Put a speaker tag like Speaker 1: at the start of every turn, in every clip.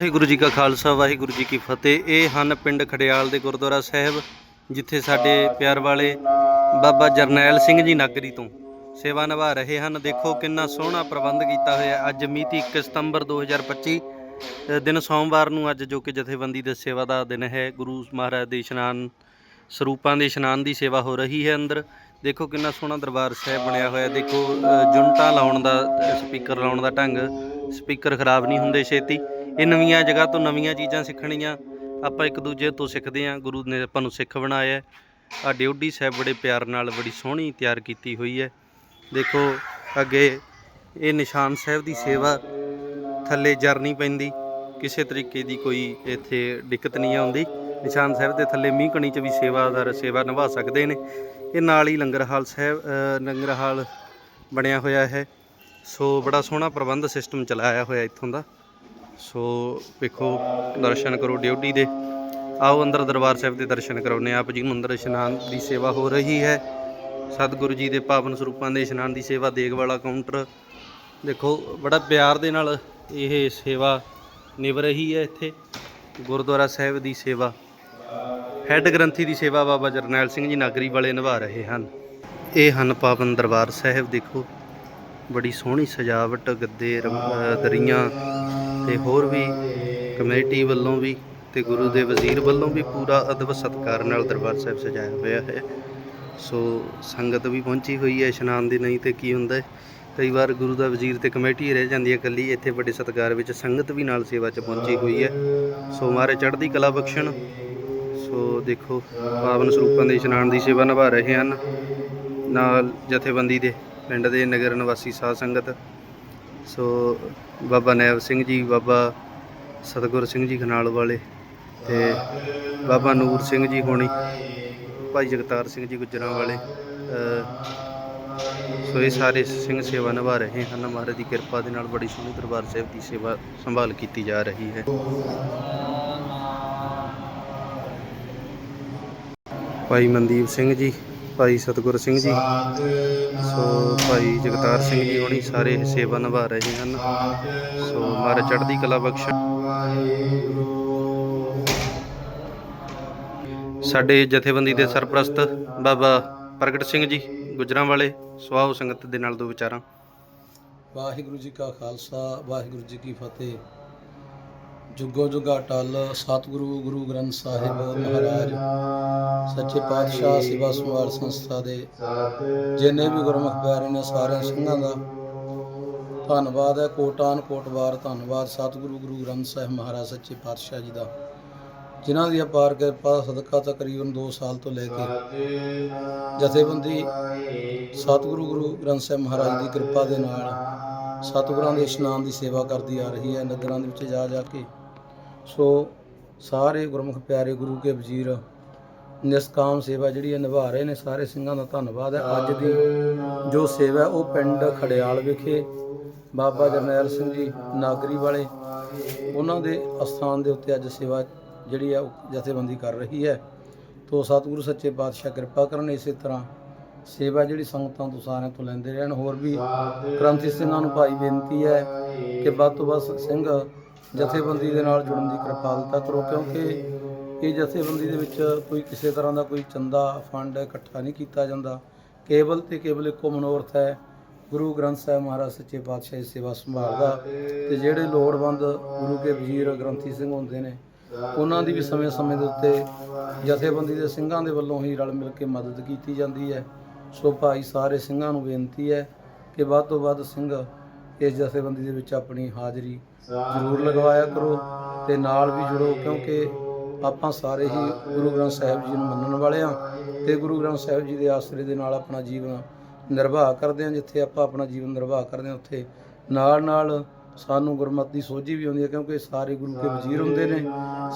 Speaker 1: ਵਾਹਿਗੁਰੂ ਜੀ ਕਾ ਖਾਲਸਾ ਵਾਹਿਗੁਰੂ ਜੀ ਕੀ ਫਤਿਹ। ਇਹ ਹਨ ਪਿੰਡ ਖੜਿਆਲ ਦੇ ਗੁਰਦੁਆਰਾ ਸਾਹਿਬ ਜਿੱਥੇ ਸਾਡੇ ਪਿਆਰ ਵਾਲੇ ਬਾਬਾ ਜਰਨੈਲ ਸਿੰਘ ਜੀ ਨਾਗਰੀ ਤੋਂ ਸੇਵਾ ਨਿਭਾ ਰਹੇ ਹਨ। ਦੇਖੋ ਕਿੰਨਾ ਸੋਹਣਾ ਪ੍ਰਬੰਧ ਕੀਤਾ ਹੋਇਆ ਅੱਜ ਮਿਤੀ 1 ਸਤੰਬਰ 2025 ਅ, ਦਿਨ ਸੋਮਵਾਰ ਨੂੰ ਅੱਜ ਜੋ ਕਿ ਜਥੇਬੰਦੀ ਦੇ ਸੇਵਾ ਦਾ ਦਿਨ ਹੈ ਗੁਰੂ ਮਹਾਰਾਜ ਦੇ ਇਸ਼ਨਾਨ ਸਰੂਪਾਂ ਦੇ ਇਸ਼ਨਾਨ ਦੀ ਸੇਵਾ ਹੋ ਰਹੀ ਹੈ ਅੰਦਰ। ਦੇਖੋ ਕਿੰਨਾ ਸੋਹਣਾ ਦਰਬਾਰ ਸਾਹਿਬ ਬਣਿਆ ਹੋਇਆ ਦੇਖੋ ਅ, ਜੁਨਟਾਂ ਲਾਉਣ ਦਾ ਸਪੀਕਰ ਲਾਉਣ ਦਾ ਢੰਗ ਸਪੀਕਰ ਖਰਾਬ ਨਹੀਂ ਹੁੰਦੇ ਛੇਤੀ। ਇਹ ਨਵੀਆਂ ਜਗ੍ਹਾ ਤੋਂ ਨਵੀਆਂ ਚੀਜ਼ਾਂ ਸਿੱਖਣੀਆਂ। ਆਪਾਂ ਇੱਕ ਦੂਜੇ ਤੋਂ ਸਿੱਖਦੇ ਹਾਂ। ਗੁਰੂ ਨੇ ਆਪਾਂ ਨੂੰ ਸਿੱਖ ਬਣਾਇਆ ਆ ਡਿਊਟੀ ਸਾਹਿਬ ਬੜੇ ਪਿਆਰ ਨਾਲ, ਬੜੀ ਸੋਹਣੀ ਤਿਆਰ ਕੀਤੀ ਹੋਈ ਹੈ। ਦੇਖੋ, ਅੱਗੇ ਇਹ ਨਿਸ਼ਾਨ ਸਾਹਿਬ ਦੀ ਸੇਵਾ ਥੱਲੇ ਜਰਨੀ ਪੈਂਦੀ। ਕਿਸੇ ਤਰੀਕੇ ਦੀ ਕੋਈ ਇੱਥੇ ਦਿੱਕਤ ਨਹੀਂ ਆਉਂਦੀ। ਨਿਸ਼ਾਨ ਸਾਹਿਬ ਦੇ ਥੱਲੇ ਮੀਂਹ ਕਣੀ ਚ ਵੀ ਸੇਵਾਦਾਰ ਸੇਵਾ ਨਿਭਾ ਸਕਦੇ ਨੇ। ਇਹ ਨਾਲ ਹੀ ਲੰਗਰ ਹਾਲ ਸਾਹਿਬ ਲੰਗਰ ਹਾਲ ਬਣਿਆ ਹੋਇਆ ਹੈ। ਸੋ ਬੜਾ ਸੋਹਣਾ ਪ੍ਰਬੰਧ ਸਿਸਟਮ ਚਲਾਇਆ ਹੋਇਆ ਇੱਥੋਂ ਦਾ। ਸੋ ਵੇਖੋ, ਦਰਸ਼ਨ ਕਰੋ ਡਿਊਟੀ ਦੇ। ਆਓ ਅੰਦਰ ਦਰਬਾਰ ਸਾਹਿਬ ਦੇ ਦਰਸ਼ਨ ਕਰਾਉਨੇ ਆਪ ਜੀ ਨੂੰ ਅੰਦਰ ਇਸ਼ਨਾਨ ਦੀ ਸੇਵਾ ਹੋ ਰਹੀ ਹੈ। ਸਤਿਗੁਰੂ ਜੀ ਦੇ ਪਾਵਨ ਸਰੂਪਾਂ ਦੇ ਇਸ਼ਨਾਨ ਦੀ ਸੇਵਾ ਦੇਗ ਵਾਲਾ ਕਾਊਂਟਰ। ਦੇਖੋ, ਬੜਾ ਪਿਆਰ ਦੇ ਨਾਲ ਇਹ ਸੇਵਾ ਨਿਭ ਰਹੀ ਹੈ ਇੱਥੇ। ਗੁਰਦੁਆਰਾ ਸਾਹਿਬ ਦੀ ਸੇਵਾ। ਹੈੱਡ ਗ੍ਰੰਥੀ ਦੀ ਸੇਵਾ ਬਾਬਾ ਜਰਨੈਲ ਸਿੰਘ ਜੀ ਨਾਗਰੀ ਵਾਲੇ ਨਿਭਾ ਰਹੇ ਹਨ। ਇਹ ਹਨ ਪਾਵਨ ਦਰਬਾਰ ਸਾਹਿਬ, ਦੇਖੋ। ਬੜੀ ਸੋਹਣੀ ਸਜਾਵਟ, ਗੱਦੇ ਰਮ- ਦਰੀਆਂ। ਤੇ ਹੋਰ ਵੀ ਕਮੇਟੀ ਵੱਲੋਂ ਵੀ ਤੇ ਗੁਰੂ ਦੇ ਵਜ਼ੀਰ ਵੱਲੋਂ ਵੀ ਪੂਰਾ ਅਦਬ ਸਤਕਾਰ ਨਾਲ ਦਰਬਾਰ ਸਾਹਿਬ ਸਜਾਇਆ ਹੋਇਆ ਹੈ। ਸੋ ਸੰਗਤ ਵੀ ਪਹੁੰਚੀ ਹੋਈ ਹੈ ਇਸ਼ਨਾਨ ਦੀ, ਨਹੀਂ ਤੇ ਕੀ ਹੁੰਦਾ ਕਈ ਵਾਰ ਗੁਰੂ ਦਾ ਵਜ਼ੀਰ ਤੇ ਕਮੇਟੀ ਰਹਿ ਜਾਂਦੀ ਹੈ ਇਕੱਲੀ, ਇੱਥੇ ਵੱਡੇ ਸਤਕਾਰ ਵਿੱਚ ਸੰਗਤ ਵੀ ਨਾਲ ਸੇਵਾ 'ਚ ਪਹੁੰਚੀ ਹੋਈ ਹੈ। ਸੋ ਮਾਰੇ ਚੜ੍ਹਦੀ ਕਲਾ ਬਖਸ਼ਣ। ਸੋ ਦੇਖੋ, ਪਾਵਨ ਸਰੂਪਾਂ ਦੇ ਇਸ਼ਨਾਨ ਦੀ ਸੇਵਾ ਨਿਭਾ ਰਹੇ ਹਨ। ਨਾਲ ਜਥੇਬੰਦੀ ਦੇ ਪਿੰਡ ਦੇ ਨਗਰ ਨਿਵਾਸੀ ਸਾਧ ਸੰਗਤ ਸੋ ਬਾਬਾ ਨੈਬ ਸਿੰਘ ਜੀ, ਬਾਬਾ ਸਤਗੁਰ ਸਿੰਘ ਜੀ ਖਨਾਲ ਵਾਲੇ ਤੇ ਬਾਬਾ ਨੂਰ ਸਿੰਘ ਜੀ ਹੋਣੀ, ਭਾਈ ਜਗਤਾਰ ਸਿੰਘ ਜੀ ਗੁਜਰਾਂ ਵਾਲੇ ਸੋ ਇਹ ਸਾਰੇ ਸਿੰਘ ਸੇਵਾ ਨਿਭਾ ਰਹੇ ਹਨ। ਮਹਾਰਾਜ ਦੀ ਕਿਰਪਾ ਦੇ ਨਾਲ ਬੜੀ ਸੋਹਣੀ ਦਰਬਾਰ ਸਾਹਿਬ ਦੀ ਸੇਵਾ ਸੰਭਾਲ ਕੀਤੀ ਜਾ ਰਹੀ ਹੈ। ਭਾਈ ਮਨਦੀਪ ਸਿੰਘ ਜੀ ਭਾਈ ਸਤਗੁਰ ਸਿੰਘ ਜੀ। ਸੋ ਭਾਈ ਜਗਤਾਰ ਸਿੰਘ ਜੀ ਹੋਣੀ ਸਾਰੇ ਸੇਵਾ ਨਿਭਾ ਰਹੇ ਹਨ। ਸੋ ਮਹਾਰਾਜ ਚੜ੍ਹਦੀ ਕਲਾ ਬਖਸ਼ਣ ਸਾਡੇ ਜਥੇਬੰਦੀ ਦੇ ਸਰਪ੍ਰਸਤ ਬਾਬਾ ਪ੍ਰਗਟ ਸਿੰਘ ਜੀ ਗੁਜਰਾਂ ਵਾਲੇ ਸਵਾਹ ਸੰਗਤ ਦੇ ਨਾਲ ਦੋ ਵਿਚਾਰਾਂ।
Speaker 2: ਵਾਹਿਗੁਰੂ ਜੀ ਕਾ ਖਾਲਸਾ ਵਾਹਿਗੁਰੂ ਜੀ ਕੀ ਫਤਿਹ। ਜੁਗੋ ਜੁਗਾ ਟਲ ਸਤਿਗੁਰੂ ਗੁਰੂ ਗ੍ਰੰਥ ਸਾਹਿਬ ਮਹਾਰਾਜ ਸੱਚੇ ਪਾਤਸ਼ਾਹ ਸੇਵਾ ਸੰਭਾਲ ਸੰਸਥਾ ਦੇ ਜਿੰਨੇ ਵੀ ਗੁਰਮੁਖ ਪਿਆਰੇ ਨੇ ਸਾਰਿਆਂ ਸਿੰਘਾਂ ਦਾ ਧੰਨਵਾਦ ਹੈ ਕੋਟਾਨ ਕੋਟਵਾਰ ਧੰਨਵਾਦ ਸਤਿਗੁਰੂ ਗੁਰੂ ਗ੍ਰੰਥ ਸਾਹਿਬ ਮਹਾਰਾਜ ਸੱਚੇ ਪਾਤਸ਼ਾਹ ਜੀ ਦਾ ਜਿਨ੍ਹਾਂ ਦੀ ਅਪਾਰ ਕਿਰਪਾ ਸਦਕਾ ਤਕਰੀਬਨ 2 ਸਾਲ ਤੋਂ ਲੈ ਕੇ ਜਥੇਬੰਦੀ ਸਤਿਗੁਰੂ ਗੁਰੂ ਗ੍ਰੰਥ ਸਾਹਿਬ ਮਹਾਰਾਜ ਦੀ ਕਿਰਪਾ ਦੇ ਨਾਲ ਸਤਿਗੁਰਾਂ ਦੇ ਇਸ਼ਨਾਨ ਦੀ ਸੇਵਾ ਕਰਦੀ ਆ ਰਹੀ ਹੈ ਨਗਰਾਂ ਦੇ ਵਿੱਚ ਜਾ ਜਾ ਕੇ ਸੋ ਸਾਰੇ ਗੁਰਮੁਖ ਪਿਆਰੇ ਗੁਰੂ ਕੇ ਵਜ਼ੀਰ, ਨਿਸਕਾਮ ਸੇਵਾ ਜਿਹੜੀ ਹੈ ਨਿਭਾ ਰਹੇ ਨੇ, ਸਾਰੇ ਸਿੰਘਾਂ ਦਾ ਧੰਨਵਾਦ ਹੈ। ਅੱਜ ਦੀ ਜੋ ਸੇਵਾ ਉਹ ਪਿੰਡ ਖੜਿਆਲ ਵਿਖੇ ਬਾਬਾ ਜਰਨੈਲ ਸਿੰਘ ਜੀ ਨਾਗਰੀ ਵਾਲੇ, ਉਹਨਾਂ ਦੇ ਅਸਥਾਨ ਦੇ ਉੱਤੇ ਅੱਜ ਸੇਵਾ ਜਿਹੜੀ ਹੈ, ਉਹ ਜਥੇਬੰਦੀ ਕਰ ਰਹੀ ਹੈ। ਤੋ ਸਤਿਗੁਰੂ ਸੱਚੇ ਪਾਤਸ਼ਾਹ ਕਿਰਪਾ ਕਰਨ, ਇਸੇ ਤਰ੍ਹਾਂ ਸੇਵਾ ਜਿਹੜੀ ਸੰਗਤਾਂ ਤੋਂ ਸਾਰਿਆਂ ਤੋਂ ਲੈਂਦੇ ਰਹਿਣ। ਹੋਰ ਵੀ ਗ੍ਰੰਥੀ ਸਿੰਘਾਂ ਨੂੰ ਭਾਈ ਬੇਨਤੀ ਹੈ ਕਿ ਵੱਧ ਤੋਂ ਵੱਧ ਸਿੰਘ ਜਥੇਬੰਦੀ ਦੇ ਨਾਲ ਜੁੜਨ ਦੀ ਕਿਰਪਾਲਤਾ ਕਰੋ, ਕਿਉਂਕਿ ਇਹ ਜਥੇਬੰਦੀ ਦੇ ਵਿੱਚ ਕੋਈ ਕਿਸੇ ਤਰ੍ਹਾਂ ਦਾ ਕੋਈ ਚੰਦਾ ਫੰਡ ਇਕੱਠਾ ਨਹੀਂ ਕੀਤਾ ਜਾਂਦਾ। ਕੇਵਲ ਤੇ ਕੇਵਲ ਇੱਕੋ ਮਨੋਰਥ ਹੈ, ਗੁਰੂ ਗ੍ਰੰਥ ਸਾਹਿਬ ਮਹਾਰਾਜ ਸੱਚੇ ਪਾਤਸ਼ਾਹ ਦੀ ਸੇਵਾ ਸੰਭਾਲ ਦਾ ਤੇ ਜਿਹੜੇ ਲੋੜਵੰਦ ਗੁਰੂ ਕੇ ਵਜ਼ੀਰ ਗ੍ਰੰਥੀ ਸਿੰਘ ਹੁੰਦੇ ਨੇ, ਉਹਨਾਂ ਦੀ ਵੀ ਸਮੇਂ-ਸਮੇਂ ਦੇ ਉੱਤੇ ਜਥੇਬੰਦੀ ਦੇ ਸਿੰਘਾਂ ਦੇ ਵੱਲੋਂ ਹੀ ਰਲ ਮਿਲ ਕੇ ਮਦਦ ਕੀਤੀ ਜਾਂਦੀ ਹੈ। ਸੋ ਭਾਈ ਸਾਰੇ ਸਿੰਘਾਂ ਨੂੰ ਬੇਨਤੀ ਹੈ ਕਿ ਵੱਧ ਤੋਂ ਵੱਧ ਸਿੰਘ ਇਸ ਜਥੇਬੰਦੀ ਦੇ ਵਿੱਚ ਆਪਣੀ ਹਾਜ਼ਰੀ ਜ਼ਰੂਰ ਲਗਵਾਇਆ ਕਰੋ ਤੇ ਨਾਲ ਵੀ ਜੁੜੋ, ਕਿਉਂਕਿ ਆਪਾਂ ਸਾਰੇ ਹੀ ਗੁਰੂ ਗ੍ਰੰਥ ਸਾਹਿਬ ਜੀ ਨੂੰ ਮੰਨਣ ਵਾਲੇ ਹਾਂ ਤੇ ਗੁਰੂ ਗ੍ਰੰਥ ਸਾਹਿਬ ਜੀ ਦੇ ਆਸਰੇ ਦੇ ਨਾਲ ਆਪਣਾ ਜੀਵਨ ਨਿਰਵਾਹ ਕਰਦੇ ਹਾਂ, ਜਿੱਥੇ ਆਪਾਂ ਆਪਣਾ ਜੀਵਨ ਨਿਰਵਾਹ ਕਰਦੇ ਹਾਂ, ਉੱਥੇ ਨਾਲ ਨਾਲ ਸਾਨੂੰ ਗੁਰਮਤਿ ਦੀ ਸੋਝੀ ਵੀ ਆਉਂਦੀ ਹੈ, ਕਿਉਂਕਿ ਸਾਰੇ ਗੁਰੂ ਕੇ ਵਜ਼ੀਰ ਹੁੰਦੇ ਨੇ,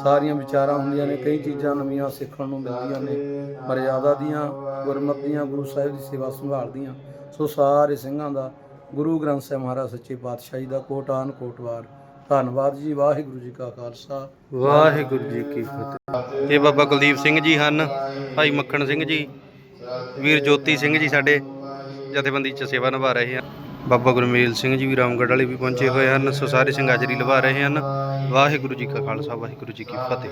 Speaker 2: ਸਾਰੀਆਂ ਵਿਚਾਰਾਂ ਹੁੰਦੀਆਂ ਨੇ, ਕਈ ਚੀਜ਼ਾਂ ਨਵੀਆਂ ਸਿੱਖਣ ਨੂੰ ਮਿਲਦੀਆਂ ਨੇ, ਮਰਿਆਦਾ ਦੀਆਂ, ਗੁਰਮਤਿ ਦੀਆਂ, ਗੁਰੂ ਸਾਹਿਬ ਦੀ ਸੇਵਾ ਸੰਭਾਲਦੀਆਂ ਸੋ ਸਾਰੇ ਸਿੰਘਾਂ ਦਾ ਗੁਰੂ ਗ੍ਰੰਥ ਸਾਹਿਬ ਮਹਾਰਾਜ ਸੱਚੇ ਪਾਤਸ਼ਾਹ ਜੀ ਦਾ ਕੋਟਾਨ ਕੋਟਵਾਰ ਧੰਨਵਾਦ ਜੀ, ਵਾਹਿਗੁਰੂ ਜੀ ਕਾ ਖਾਲਸਾ।
Speaker 1: ਵਾਹਿਗੁਰੂ ਜੀ ਕੀ ਫਤਿਹ। ਇਹ ਬਾਬਾ ਕੁਲਦੀਪ ਸਿੰਘ ਜੀ ਹਨ, ਭਾਈ ਮੱਖਣ ਸਿੰਘ ਜੀ, ਵੀਰ ਜੋਤੀ ਸਿੰਘ ਜੀ ਸਾਡੇ ਜਥੇਬੰਦੀ 'ਚ ਸੇਵਾ ਨਿਭਾ ਰਹੇ ਹਨ। ਬਾਬਾ ਗੁਰਮੇਲ ਸਿੰਘ ਜੀ ਵੀ ਰਾਮਗੜ੍ਹ ਵਾਲੇ ਵੀ ਪਹੁੰਚੇ ਹੋਏ ਹਨ, ਸੋ ਸਾਰੇ ਸਿੰਘ ਹਾਜ਼ਰੀ ਲਵਾ ਰਹੇ ਹਨ। ਵਾਹਿਗੁਰੂ ਜੀ ਕਾ ਖਾਲਸਾ, ਵਾਹਿਗੁਰੂ ਜੀ ਕੀ ਫਤਿਹ।